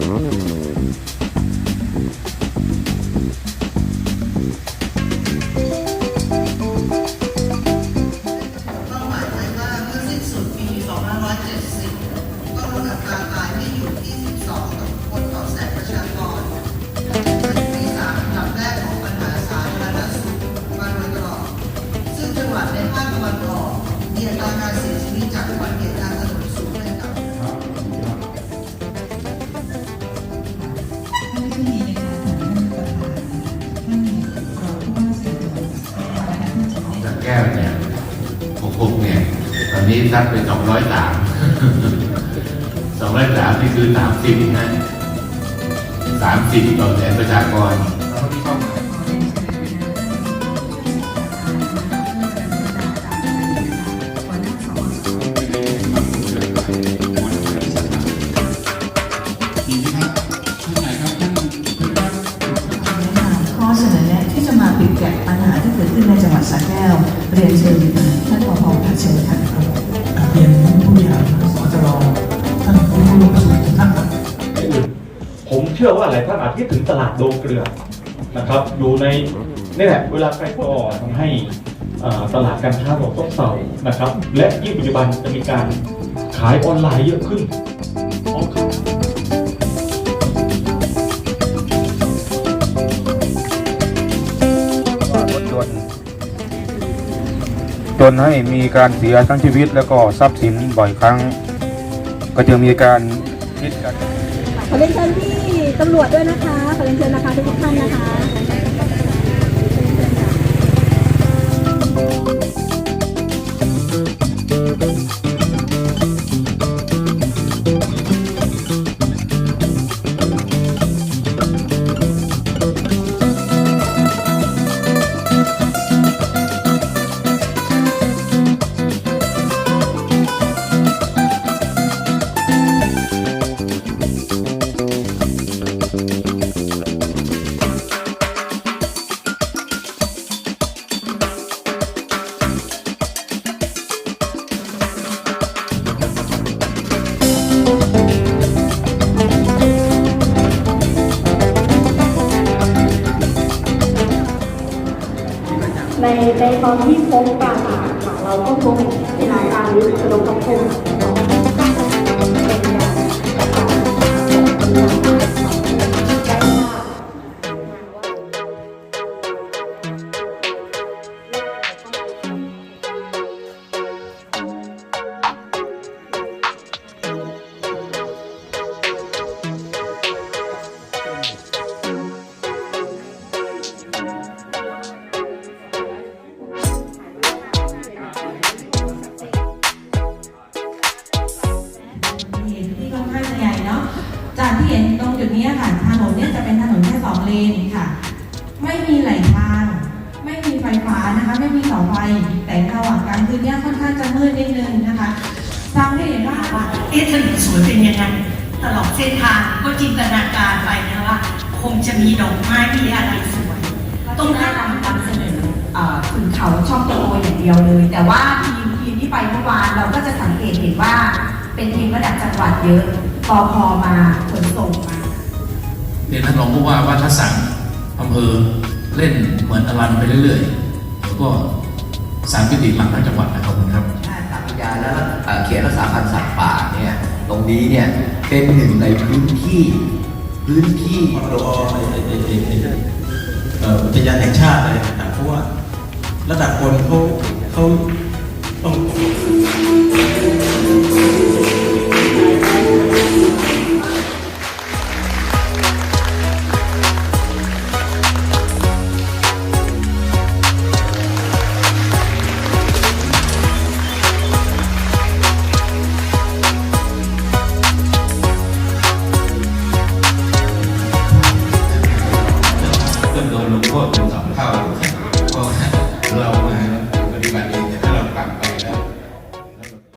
ให้อยู่ที่12ต่อคนต่อแสนประชากรเป็นปีสามอันดับแรกของปัญหาสารณสุขมายตลอดซึ่งจังหวัดในภาคตะวันออกมีอัตราการเสียชีวิตจากอุบัติเหตุทาง ที่ดีในการท่านประธานท่านรองผู้ว่าราชการจังหวัดนะคะท่านจะได้จากแก้วเนี่ยหกหกเนี่ย ตอนนี้ซัดไปสองร้อยสามสองร้อยสามนี่คือสามสิบนะสามสิบต่อแสนประชากร เรียนเชิญท่านผอพัชเชิญค่ะเรียนท่านผู้บริหารสจรท่านผู้ร่วมประชุมทุกท่านครับผมเชื่อว่าหลายท่านอาจคิดถึงตลาดโดงเกลือนะครับอยู่ในนี่แหละเวลาใครก็ทำให้ตลาดการค้าเราต้องเซานะครับ และยิ่งปัจจุบันจะมีการขายออนไลน์เยอะขึ้น จนให้มีการเสียทั้งชีวิตแล้วก็ทรัพย์สินบ่อยครั้ง ก็จะมีการคิดกันขอเรียนเชิญพี่ตำรวจด้วยนะคะ ขอเรียนเชิญนะคะทุกท่านนะคะ ในในตอนที่พบการอ่าค่ะเราก็พบเวลาการรู้กระดมคำคม นตรงจุดนี้ค่ะถนนเนี่ยจะเป็นถนนแค่สองเลนค่ะ ไม่มีไหลทาง ไม่มีไฟฟ้านะคะ ไม่มีเสาไฟ แต่ระหว่างกลางคืนเนี่ยค่อนข้างจะมืดนิดนึงนะคะทราบได้เห็นว่าว่าเอ๊ะถนนสวยเป็นยังไงตลอดเส้นทางก็จินตนาการไปนะว่า คงจะมีดอกไม้มีอะไรสวยตรงนี้นำนำเสนอเอ่อขุนเขาช่องโตโออย่างเดียวเลย แต่ว่าทีมทีมที่ไปเมื่อวานเราก็จะสังเกตเห็นว่าเป็นทีมระดับจังหวัดเยอะปอพอมาขนส่งมา เรียนท่านรองผู้ว่าว่าถ้าสั่งอำเภอเล่นเหมือนอลันไปเรื่อยๆแล้วก็สารพิธีหลังทั้งจังหวัดนะครับผมครับชาติอุทยานและเอ่อเขตรักษาพันธุ์สัตว์ป่าเนี่ยตรงนี้เนี่ยเป็นหนึ่งในพื้นที่พื้นที่รบอุทยานแห่งชาติอะไรต่างๆเพราะว่าระดับคนเขาเขาต้อง โดนลงโทษถึงสองเท่าเพราะเรา